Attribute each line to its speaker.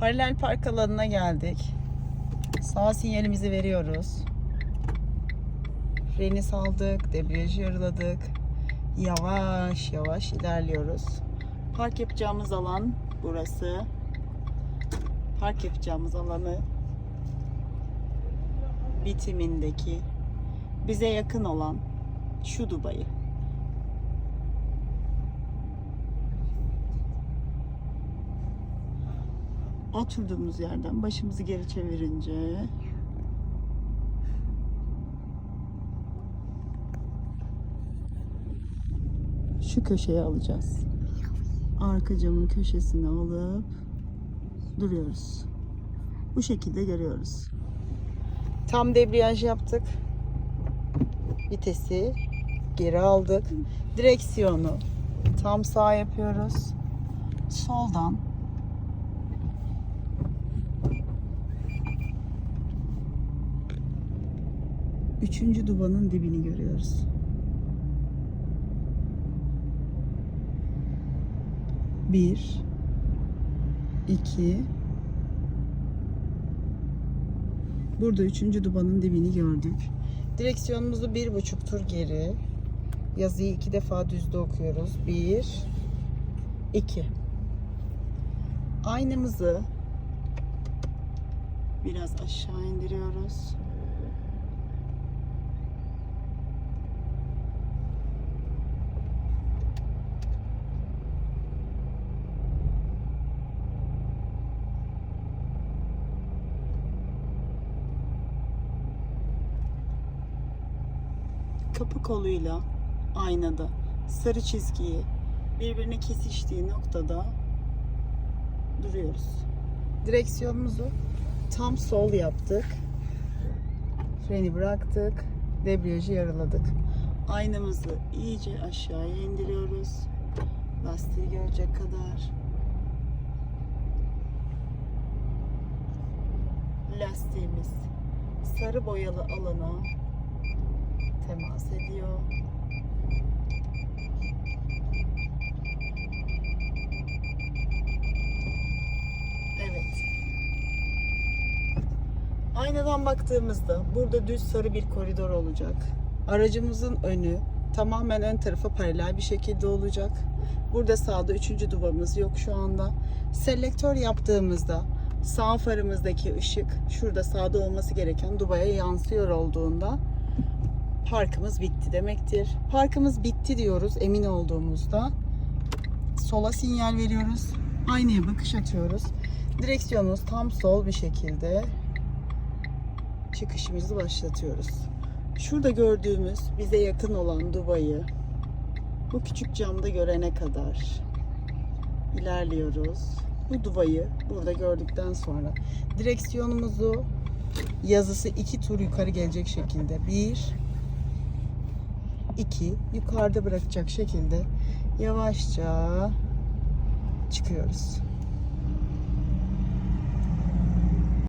Speaker 1: Paralel park alanına geldik. Sağ sinyalimizi veriyoruz. Freni saldık, debriyajı yarıladık. Yavaş yavaş ilerliyoruz. Park yapacağımız alan burası. Park yapacağımız alanı bitimindeki bize yakın olan şu Dubai'yi. Oturduğumuz yerden başımızı geri çevirince şu köşeye alacağız. Arka camın köşesine alıp duruyoruz. Bu şekilde görüyoruz. Tam debriyaj yaptık. Vitesi geri aldık. Direksiyonu tam sağ yapıyoruz. Soldan Üçüncü dubanın dibini görüyoruz. Bir, iki, burada üçüncü dubanın dibini gördük. Direksiyonumuzu bir buçuk tur geri. Yazıyı iki defa düzde okuyoruz. Bir, iki. Aynamızı biraz aşağı indiriyoruz. Kapı koluyla aynada sarı çizgiyi birbirine kesiştiği noktada duruyoruz. Direksiyonumuzu tam sol yaptık. Freni bıraktık. Debriyajı yarıladık. Aynamızı iyice aşağıya indiriyoruz. Lastiği görecek kadar. Lastiğimiz sarı boyalı alana temas ediyor. Evet. Aynadan baktığımızda burada düz sarı bir koridor olacak. Aracımızın önü tamamen ön tarafa paralel bir şekilde olacak. Burada sağda üçüncü duvamız yok şu anda. Selektör yaptığımızda sağ farımızdaki ışık şurada sağda olması gereken dubaya yansıyor olduğunda parkımız bitti demektir. Parkımız bitti diyoruz emin olduğumuzda. Sola sinyal veriyoruz. Aynaya bakış atıyoruz. Direksiyonumuz tam sol bir şekilde çıkışımızı başlatıyoruz. Şurada gördüğümüz bize yakın olan Dubai'yi bu küçük camda görene kadar ilerliyoruz. Bu Dubai'yi burada gördükten sonra direksiyonumuzu yazısı iki tur yukarı gelecek şekilde bir 2 yukarıda bırakacak şekilde yavaşça çıkıyoruz.